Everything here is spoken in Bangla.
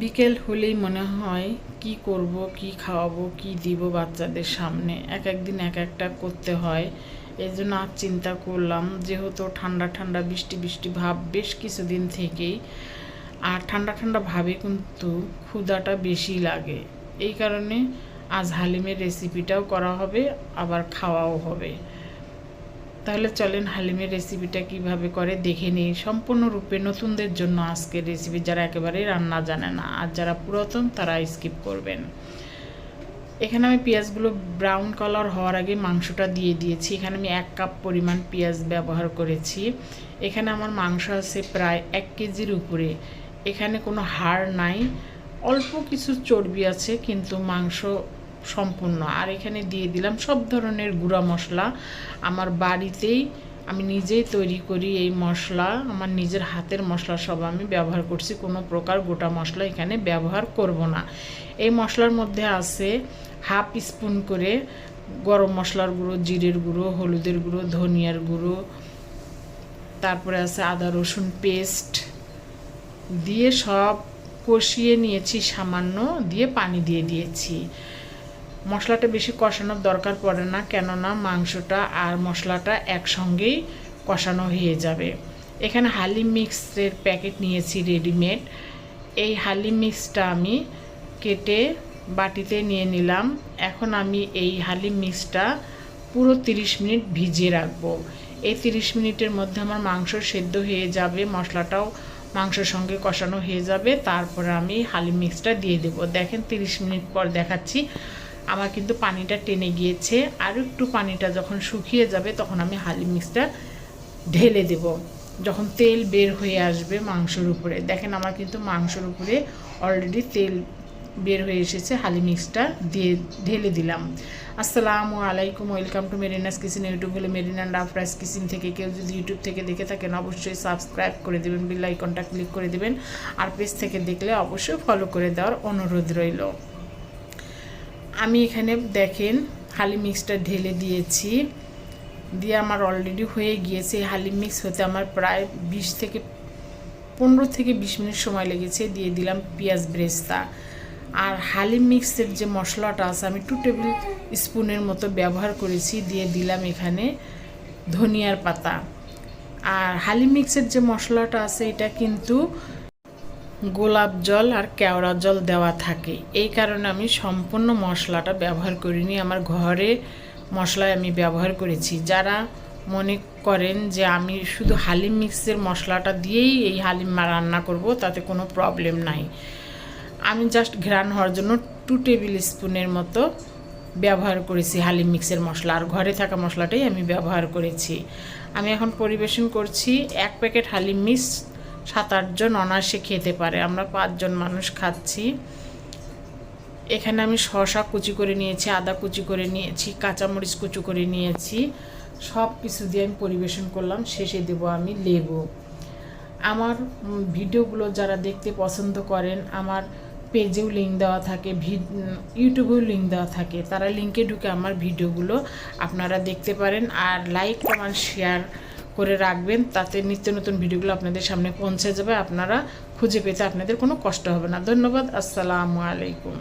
বিকেল হলেই মনে হয়, কি করব, কি খাওয়াবো, কি দিব বাচ্চাদের সামনে। এক একদিন এক একটা করতে হয়। এই জন্য আর চিন্তা করলাম, যেহেতু ঠান্ডা ঠান্ডা বৃষ্টি বৃষ্টি ভাব বেশ কিছুদিন থেকেই, আর ঠান্ডা ঠান্ডা ভাবে কিন্তু ক্ষুদাটা বেশি লাগে। এই কারণে আজ হালিমের রেসিপিটাও করা হবে, আবার খাওয়াও হবে। তাহলে চলেন হালিমের রেসিপিটা কীভাবে করে দেখে নিই। সম্পূর্ণরূপে নতুনদের জন্য আজকের রেসিপি যারা একেবারেই রান্না জানে না আর যারা পুরাতন তারা স্কিপ করবেন। এখানে আমি পেঁয়াজগুলো ব্রাউন কালার হওয়ার আগে মাংসটা দিয়ে দিয়েছি। এখানে আমি এক কাপ পরিমাণ পেঁয়াজ ব্যবহার করেছি। এখানে আমার মাংস আছে প্রায় এক কেজির উপরে। এখানে কোনো হাড় নাই। অল্প কিছু চর্বি আছে, কিন্তু মাংস সম্পূর্ণ। আর এখানে দিয়ে দিলাম সব ধরনের গুঁড়া মশলা। আমার বাড়িতেই আমি নিজেই তৈরি করি এই মশলা। আমার নিজের হাতের মশলা সব আমি ব্যবহার করছি। কোনো প্রকার গোটা মশলা এখানে ব্যবহার করব না। এই মশলার মধ্যে আছে হাফ স্পুন করে গরম মশলার গুঁড়ো, জিরের গুঁড়ো, হলুদের গুঁড়ো, ধনিয়ার গুঁড়ো। তারপরে আছে আদা, রসুন পেস্ট দিয়ে সব কষিয়ে নিয়েছি, সামান্য দিয়ে পানি দিয়ে দিয়েছি। মশলাটা বেশি কষানোর দরকার পড়ে না, কেননা মাংসটা আর মশলাটা একসঙ্গেই কষানো হয়ে যাবে। এখানে হালিম মিক্সের প্যাকেট নিয়েছি রেডিমেড। এই হালিম মিক্সটা আমি কেটে বাটিতে নিয়ে নিলাম। এখন আমি এই হালিম মিক্সটা পুরো 30 মিনিট ভিজিয়ে রাখব। এই 30 মিনিটের মধ্যে আমার মাংস সেদ্ধ হয়ে যাবে, মশলাটাও মাংসের সঙ্গে কষানো হয়ে যাবে। তারপরে আমি হালিম মিক্সটা দিয়ে দেব। দেখেন 30 মিনিট পর দেখাচ্ছি। আমার কিন্তু পানিটা টেনে গিয়েছে। আর একটু পানিটা যখন শুকিয়ে যাবে, তখন আমি হালি মিক্সটা ঢেলে দেব। যখন তেল বের হয়ে আসবে মাংসর উপরে। দেখেন আমার কিন্তু মাংসর উপরে অলরেডি তেল বের হয়ে এসেছে, হালি মিক্সটা দিয়ে ঢেলে দিলাম। আসসালামু আলাইকুম, welcome to Marina's kitchen, YouTube হলে মেরিন অ্যান্ড আফরাইস কিচেন থেকে। কেউ যদি ইউটিউব থেকে দেখে থাকেন, অবশ্যই সাবস্ক্রাইব করে দেবেন, বিল আইকনটা ক্লিক করে দেবেন। আর পেজ থেকে দেখলে অবশ্যই ফলো করে দেওয়ার অনুরোধ রইল। আমি এখানে দেখেন হালি মিক্সটা ঢেলে দিয়েছি। দিয়ে আমার অলরেডি হয়ে গিয়েছে। হালি মিক্স হতে আমার প্রায় বিশ থেকে পনেরো থেকে বিশ মিনিট সময় লেগেছে। দিয়ে দিলাম পেঁয়াজ ব্রেস্তা। আর হালি মিক্সের যে মশলাটা আছে, আমি টু টেবিল স্পুনের মতো ব্যবহার করেছি। দিয়ে দিলাম এখানে ধনিয়ার পাতা। আর হালি মিক্সের যে মশলাটা আছে, এটা কিন্তু গোলাপ জল আর কেওড়া জল দেওয়া থাকে। এই কারণে আমি সম্পূর্ণ মশলাটা ব্যবহার করিনি। আমার ঘরে মশলায় আমি ব্যবহার করেছি। যারা মনে করেন যে আমি শুধু হালিম মিক্সের মশলাটা দিয়েই এই হালিম রান্না করব, তাতে কোনো প্রবলেম নাই। আমি জাস্ট ঘ্রাণ হওয়ার জন্য টু টেবিল স্পুনের মতো ব্যবহার করেছি হালিম মিক্সের মশলা। আর ঘরে থাকা মশলাটাই আমি ব্যবহার করেছি। আমি এখন পরিবেশন করছি এক প্যাকেট হালিম মিক্স সাত আটজন অনায়াসে খেতে পারে। আমরা পাঁচজন মানুষ খাচ্ছি। এখানে আমি শশা কুচি করে নিয়েছি, আদা কুচি করে নিয়েছি, কাঁচামরিচ কুচি করে নিয়েছি। সব কিছু দিয়ে আমি পরিবেশন করলাম। শেষে দেবো আমি লেবু। আমার ভিডিওগুলো যারা দেখতে পছন্দ করেন, আমার পেজেও লিঙ্ক দেওয়া থাকে ইউটিউবেও লিঙ্ক দেওয়া থাকে, তারা লিঙ্কে ঢুকে আমার ভিডিওগুলো আপনারা দেখতে পারেন। আর লাইক কমেন্ট শেয়ার করে রাখবেন, তাতে নিত্য নতুন ভিডিওগুলো আপনাদের সামনে পৌঁছে যাবে। আপনারা খুঁজে পেতে আপনাদের কোনো কষ্ট হবে না। ধন্যবাদ। আসসালামু আলাইকুম।